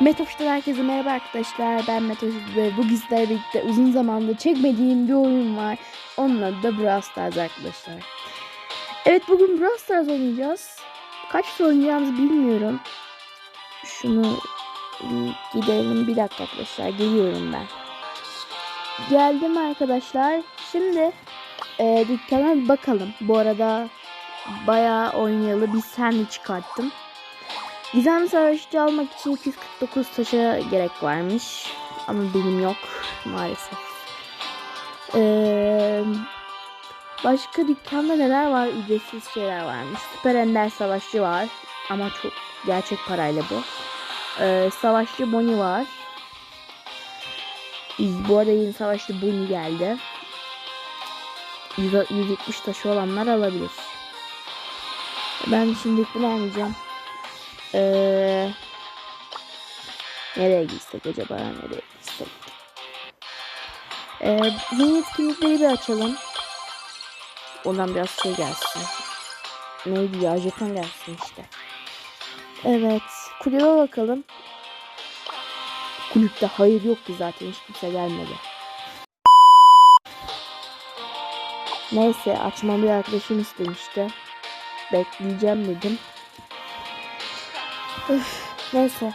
Metoş'tan herkese merhaba arkadaşlar. Ben Metoş ve bugün sizlerle birlikte uzun zamandır çekmediğim bir oyun var. Onun adı da Brawl Stars arkadaşlar. Evet bugün Brawl Stars oynayacağız. Kaç tur oynayacağımızı bilmiyorum. Şunu gidelim bir dakika arkadaşlar. Geliyorum ben. Geldim arkadaşlar. Şimdi e, dükkana bakalım. Bu arada bayağı oynayalı bir sandviç çıkarttım. Gizemli savaşçı almak için 249 taşa gerek varmış. Ama benim yok maalesef. Ee, başka dükkanda neler var? Ücretsiz şeyler varmış. Süper Ender Savaşçı var. Ama çok gerçek parayla bu. Ee, savaşçı Bonnie var. Bu arada yeni Savaşçı Bonnie geldi. 100 170 taşı olanlar alabilir. Ben şimdi bunu almayacağım. Ee, nereye gitsek acaba? Nereye gitsek? Ee, yeni etkinlikleri bir açalım. Ondan biraz şey gelsin. Neydi ya? Jeton gelsin işte. Evet. Kulübe bakalım. Kulüpte hayır yok ki zaten. Hiç kimse gelmedi. Neyse açmamı bir arkadaşım istemişti. Bekleyeceğim dedim. Üf, neyse.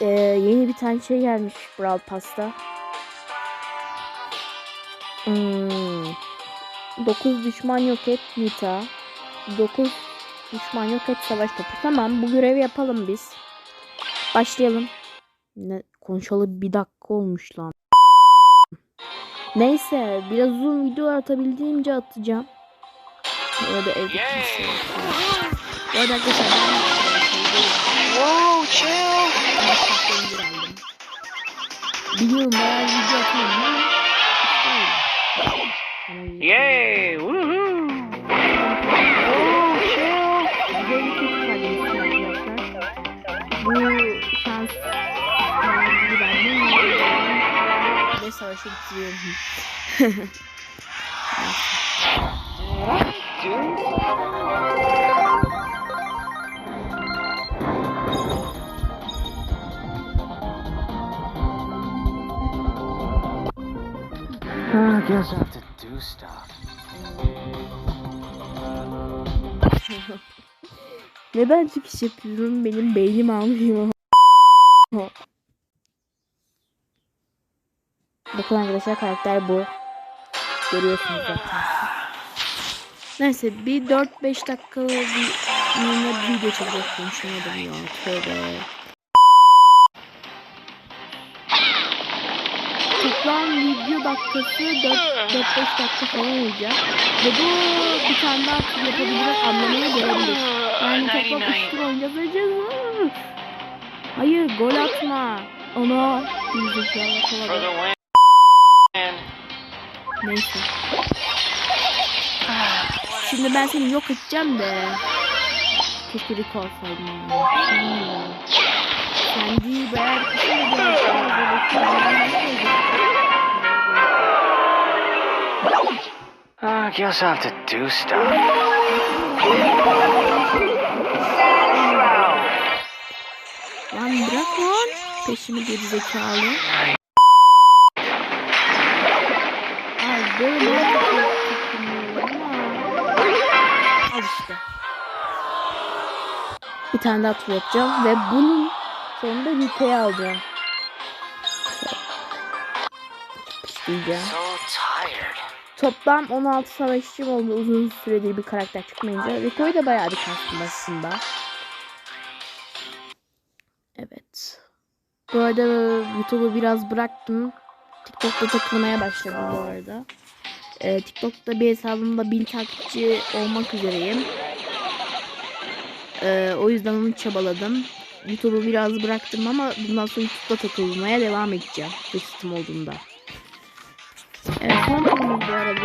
Ee, yeni bir tane şey gelmiş Brawl Pass'ta. Hmm. 9 düşman yok et Nita. 9 düşman yok et savaş topu. Tamam bu görevi yapalım biz. Başlayalım. Ne konuşalı bir dakika olmuş lan. Neyse biraz uzun video atabildiğimce atacağım. Orada evde yok. Bu arada arkadaşlar Whoa, chill. You man, you just man. Yay! Woohoo! Oh, chill. Very quick for this chance. This I should do. Dude. I have to do stuff. Neden çıkış yapıyorum? Benim beynim almıyor. Bakın arkadaşlar karakter bu. Görüyorsunuz zaten. Neyse bir 4-5 dakika bir video çekecek konuşamadım ya. Tövbe. Toplam video dakikası 4-5 dakika falan olacak. Ve bu bir tane daha tur yapabilir anlamına gelebilir. Yani toplam 3 tur oynayacağız. Hayır gol atma. Ona the win. Neyse. Şimdi ben seni yok edeceğim de. Keşke Rick olsaydım. Hmm. Sen değil be. I guess I have to do stuff. Lan bırak lan. Peşimi geri zekalı. Ay böyle Al işte. Bir tane daha tur yapacağım ve bunun sonunda Rico'yu alacağım. Tired. Toplam 16 savaşçım oldu uzun süredir bir karakter çıkmayınca. Rico'yu da bayağı bir kastım aslında. Evet. Bu arada YouTube'u biraz bıraktım. TikTok'ta takılmaya başladım bu arada. Ee, TikTok'ta bir hesabımda 1000 takipçi olmak üzereyim. Ee, o yüzden onu çabaladım. YouTube'u biraz bıraktım ama bundan sonra YouTube'da takılmaya devam edeceğim. Fırsatım olduğunda. Evet son turumuz bu arada.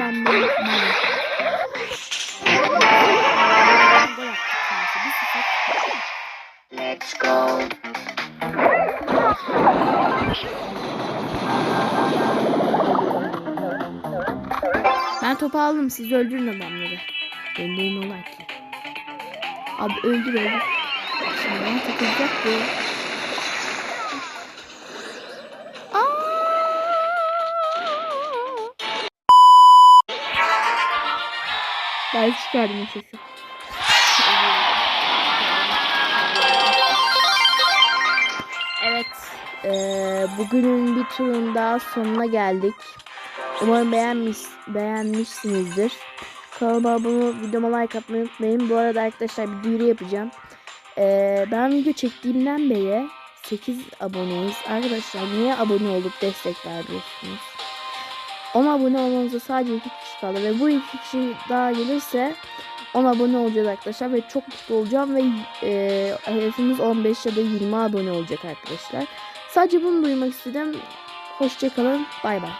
Ben de Let's go. Ben topu aldım. Siz öldürün adamları. Öldürün olay ki. Abi öldür öldür. Şimdi bana takılacak bu. Ben çıkardım sesi. Eee, bugünün bir turun daha sonuna geldik. Umarım beğenmiş, beğenmişsinizdir. Kanalıma abone videoma like atmayı unutmayın. Bu arada arkadaşlar bir duyuru yapacağım. Ee, ben video çektiğimden beri 8 aboneyiz. Arkadaşlar niye abone olup destek vermiyorsunuz? 10 abone olmanıza sadece 2 kişi kaldı ve bu 2 kişi daha gelirse 10 abone olacağız arkadaşlar ve çok mutlu olacağım ve e, hedefimiz 15 ya da 20 abone olacak arkadaşlar. Sadece bunu duymak istedim. Hoşçakalın. Bay bay.